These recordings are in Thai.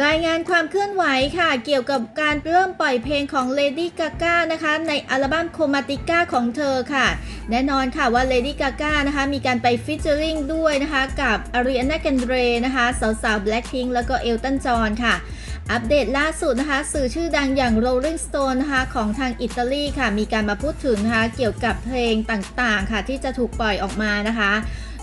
รายงานความเคลื่อนไหวค่ะ เกี่ยวกับการเริ่มปล่อยเพลงของ Lady Gaga นะคะ ในอัลบั้ม Chromatica ของเธอค่ะ แน่นอนค่ะว่า Lady Gaga นะคะ มีการไปฟิชเจอริงด้วยนะคะ กับ Ariana Grande นะคะ สาวๆ Blackpink แล้วก็ Elton John ค่ะอัปเดตล่าสุดนะคะ สื่อชื่อดังอย่าง Rolling Stone นะคะ ของทางอิตาลีค่ะ มีการมาพูดถึงนะคะ เกี่ยวกับเพลงต่างๆ ค่ะ ที่จะถูกปล่อยออกมานะคะ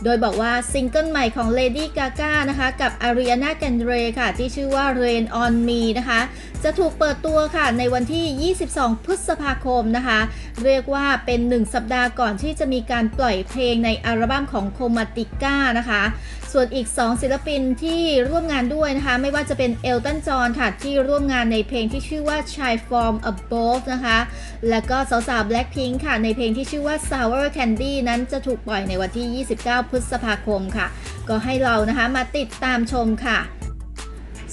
โดยบอกว่าซิงเกิลใหม่ของ Lady Gaga นะคะ กับ Ariana Grande ค่ะ ที่ชื่อว่า Rain on Me นะคะ จะถูกเปิดตัวค่ะในวันที่ 22 พฤษภาคมนะคะ เรียกว่าเป็น 1 สัปดาห์ก่อนที่จะมีการปล่อยเพลงในอัลบั้มของ Chromatica นะคะ ส่วนอีก 2 ศิลปินที่ร่วมงานด้วยนะคะ ไม่ว่าจะเป็นเอลตันจอห์นค่ะ ที่ร่วมงานในเพลงที่ชื่อว่า Shy From Above นะคะ แล้วก็สาวๆ Blackpink ค่ะ ในเพลงที่ชื่อว่า Sour Candy นั้นจะถูกปล่อยในวันที่ 29พฤษภาคมค่ะ ก็ให้เรานะคะมาติดตามชมค่ะ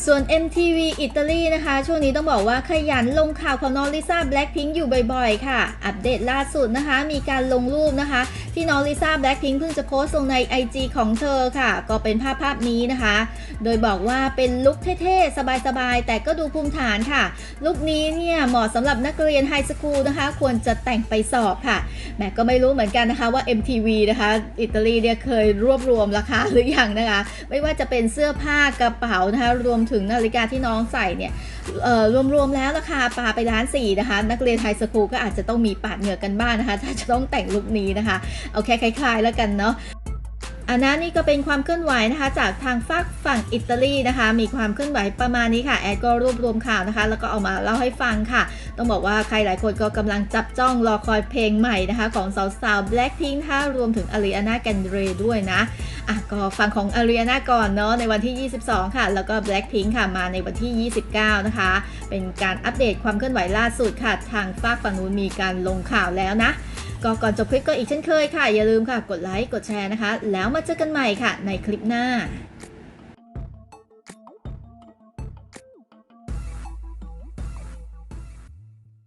ส่วน MTV อิตาลีนะคะ ช่วงนี้ต้องบอกว่าขยันลงข่าวของน้องลิซ่าแบล็คพิงค์อยู่บ่อยๆ ค่ะ อัปเดตล่าสุดนะคะ มีการลงรูปนะคะ ที่น้องลิซ่าแบล็คพิงค์เพิ่งจะโพสต์ลงใน IG ของเธอค่ะ ก็เป็นภาพภาพนี้นะคะ โดยบอกว่าเป็นลุคเท่ๆ สบายๆ แต่ก็ดูภูมิฐานค่ะ ลุคนี้เนี่ยเหมาะสำหรับนักเรียนไฮสคูลนะคะ ควรจะแต่งไปสอบค่ะแหมก็ไม่รู้เหมือนกันนะคะว่า MTV นะคะอิตาลีเนี่ยเคยรวบรวมราคาหรือยังนะคะ ไม่ว่าจะเป็นเสื้อผ้ากระเป๋านะคะรวมถึงนาฬิกาที่น้องใส่เนี่ยรวมๆแล้วราคาปาไปล้านสี่นะคะ นักเรียนไฮสคูลก็อาจจะต้องมีปาดเหงื่อกันบ้างนะคะ ถ้าจะต้องแต่งลุคนี้นะคะ เอาแค่คล้ายๆ แล้วกันเนาะอันนั้นนี่ก็เป็นความเคลื่อนไหวนะคะจากทางฝากฝั่งอิตาลีนะคะ มีความเคลื่อนไหวประมาณนี้ค่ะแอดก็รวบรวมข่าวนะคะ แล้วก็เอามาเล่าให้ฟังค่ะ ต้องบอกว่าใครหลายคนก็กำลังจับจ้องรอคอยเพลงใหม่นะคะ ของสาวๆ Blackpink นะคะรวมถึง Ariana Grande ด้วยนะ อะก็ฟังของอารีนาก่อนเนาะในวันที่ 22 ค่ะ แล้วก็ Blackpink ค่ะมาในวันที่ 29 นะคะ เป็นการอัปเดตความเคลื่อนไหวล่าสุดค่ะ ทางฝากฝั่งนู้นมีการลงข่าวแล้วนะ ก็ก่อนจบคลิปก็อีกเช่นเคยค่ะ อย่าลืมค่ะ กดไลค์ กดแชร์นะคะ แล้วมาเจอกันใหม่ค่ะ ในคลิปหน้า